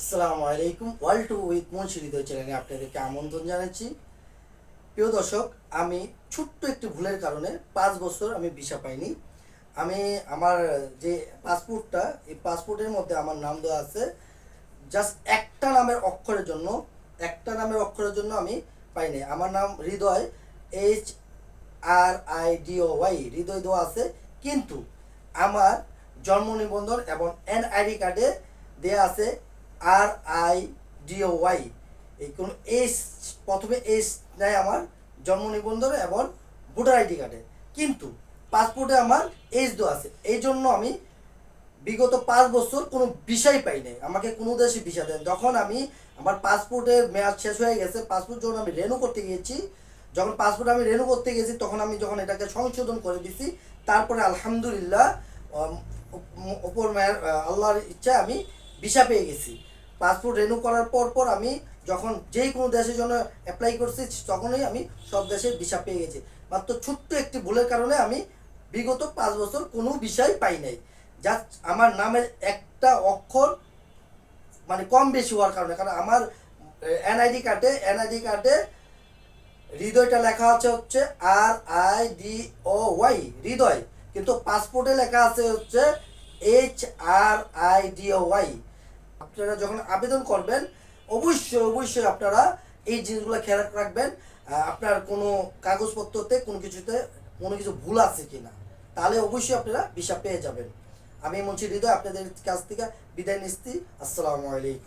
আসসালামু আলাইকুম। World to with Munshi Hriday চ্যানেলে আপনাদেরকে আমন্ত্রণ জানাচ্ছি। প্রিয় দর্শক, আমি ছোট্ট একটি ভুলের কারণে পাঁচ বছর আমি ভিসা পাইনি। আমি আমার যে পাসপোর্টটা, এই পাসপোর্টের মধ্যে আমার নাম দেওয়া আছে। জাস্ট একটা নামের অক্ষরের জন্য, একটা নামের অক্ষরের জন্য আমি পাইনি। আমার নাম Hriday H R I D O Y Hriday দেওয়া আছে। কিন্তু আমার জন্ম নিবন্ধন এবং এনআইডি কার্ডে দেয়া আছে R I D O Y এই কোন এস প্রথমে এস নেয় আমার জন্ম নিবন্ধনে এবং ভোটার আইডি কার্ডে কিন্তু পাসপোর্টে আমার এজ দেওয়া আছে এই জন্য আমি বিগত পাঁচ বছর কোনো বিষয় পাই নাই আমাকে কোনো দেশে ভিসা দেন যখন আমি আমার পাসপোর্টের মেয়াদ শেষ হয়ে গেছে পাসপোর্ট যখন আমি রেনু করতে গিয়েছি যখন পাসপোর্ট আমি রেনু করতে গেছি তখন আমি যখন এটাকে সংশোধন করে দিছি তারপরে আলহামদুলিল্লাহ মেয়ার আল্লাহর ইচ্ছা আমি ভিসা পেয়ে গেছি পাসপোর্ট রেনু করার পর পর আমি যখন যেই কোনো দেশের জন্য অ্যাপ্লাই করছি, তখনই আমি সব দেশের ভিসা পেয়ে গেছি। মাত্র ছোট্ট একটি ভুলের কারণে আমি বিগত পাঁচ বছর কোনো বিষয় পাই নাই। যা আমার নামের একটা অক্ষর মানে কম বেশি হওয়ার কারণে, কারণ আমার এনআইডি কার্ডে এনআইডি কার্ডে হৃদয়টা লেখা আছে হচ্ছে R I D O Y Hriday. কিন্তু পাসপোর্টে লেখা আছে হচ্ছে H R I D O Y আপনারা যখন আবেদন করবেন, অবশ্যই অবশ্যই আপনারা এই জিনিসগুলো খেয়াল রাখবেন। আপনার কোনো কাগজপত্রতে, কোনো কিছুতে, কোনো কিছু ভুল আছে কি না তাহলে অবশ্যই আপনারা ভিসা পেয়ে যাবেন। আমি মনছি হৃদয় আপনাদের কাছ থেকে বিদায় নিচ্ছি। আসসালামু আলাইকুম।